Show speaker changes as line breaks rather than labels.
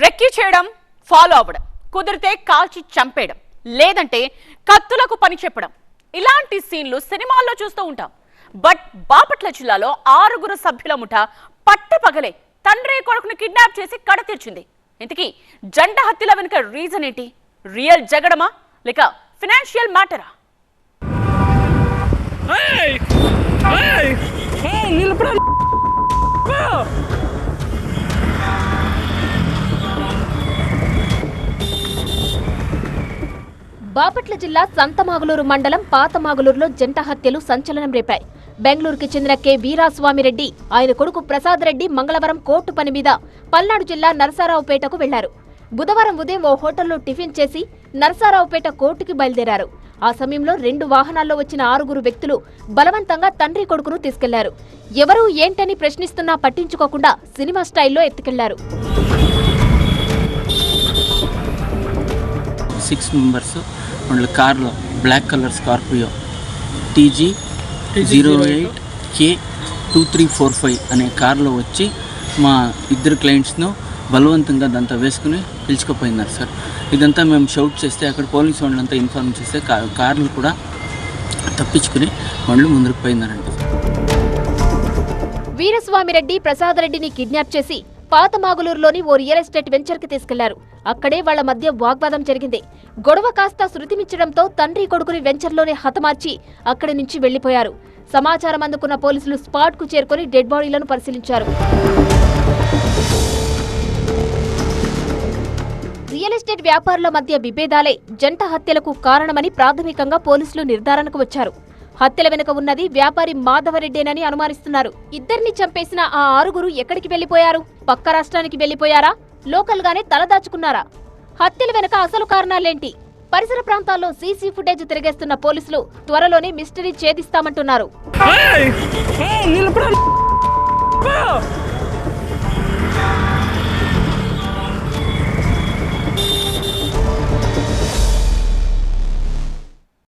Recce చేయడం follow అవ్వడం కుదిరితే కాల్చి చంపేయడం లేదంటే కత్తులకు పని చెప్పడం. ఇలాంటి సీన్లు సినిమాల్లో చూస్తూ ఉంటాం. బట్ బాపట్ల జిల్లాలో ఆరుగురు సభ్యుల ముఠ పట్టపగలే తండ్రి కొడుకును కిడ్నాప్ చేసి కడ తీర్చింది. ఇంతకీ జంట హత్యల వెనుక రీజన్ ఏంటి? రియల్ జగడమా? లేక ఫినాన్షియల్ మ్యాటరా
నిలబడాలి.
బాపట్ల జిల్లా సంతమాగులూరు మండలం పాతమాగులూరులో జంట హత్యలు సంచలనం రేపాయి. బెంగళూరుకి చెందిన కె. వీరాస్వామిరెడ్డి ఆయన కొడుకు ప్రసాద్ రెడ్డి మంగళవారం కోర్టు పని మీద పల్నాడు జిల్లా నరసారావుపేటకు వెళ్ళారు. బుధవారం ఉదయం ఓ హోటల్లో టిఫిన్ చేసి నరసారావుపేట కోర్టుకి బయలుదేరారు. ఆ సమయంలో రెండు వాహనాల్లో వచ్చిన ఆరుగురు వ్యక్తులు బలవంతంగా తండ్రి కొడుకును తీసుకెళ్ళారు. ఎవరూ ఏంటని ప్రశ్నిస్తున్నా పట్టించుకోకుండా సినిమా స్టైల్లో ఎత్తుకెళ్ళారు.
Six members. వాళ్ళ కార్లో black colour Scorpio TG zero eight K two three four five అనే కార్లో వచ్చి మా ఇద్దరు క్లయింట్స్ను బలవంతంగా దాంతో వేసుకుని పిలుచుకుపోయినారు సార్. ఇదంతా మేము షౌట్ చేస్తే అక్కడ పోలీస్ వాళ్ళంతా ఇన్ఫార్మ్ చేస్తే కార్లు కూడా తప్పించుకుని వాళ్ళు ముందుకు పోయినారంట
వీరస్వామిరెడ్డి ప్రసాదరెడ్డిని కిడ్నాప్ చేసి పాతమాగులూరులోని ఓ రియల్ ఎస్టేట్ వెంచర్కి తీసుకెళ్ళారు. అక్కడే వాళ్ళ మధ్య వాగ్వాదం జరిగింది. గొడవ కాస్త శృతిమిచ్చడంతో తండ్రి కొడుకుని వెంచర్లోనే హతమార్చి అక్కడి నుంచి వెళ్ళిపోయారు సమాచారం అందుకున్న పోలీసులు స్పాట్కు చేరుకుని డెడ్ బాడీలను పరిశీలించారు. రియల్ ఎస్టేట్ వ్యాపారుల మధ్య విభేదాలే జంట హత్యలకు కారణమని ప్రాథమికంగా పోలీసులు నిర్ధారణకు వచ్చారు. హత్యల వెనుక ఉన్నది వ్యాపారి మాధవరెడ్డేనని అనుమానిస్తున్నారు. ఇద్దరిని చంపేసిన ఆ ఆరుగురు ఎక్కడికి వెళ్ళిపోయారు పక్క రాష్ట్రానికి వెళ్ళిపోయారా లోకల్ గానే తలదాచుకున్నారా? హత్యల వెనుక అసలు కారణాలేంటి? పరిసర ప్రాంతాల్లో సీసీ ఫుటేజ్ తిరిగేస్తున్న పోలీసులు త్వరలోనే మిస్టరీ ఛేదిస్తామంటున్నారు.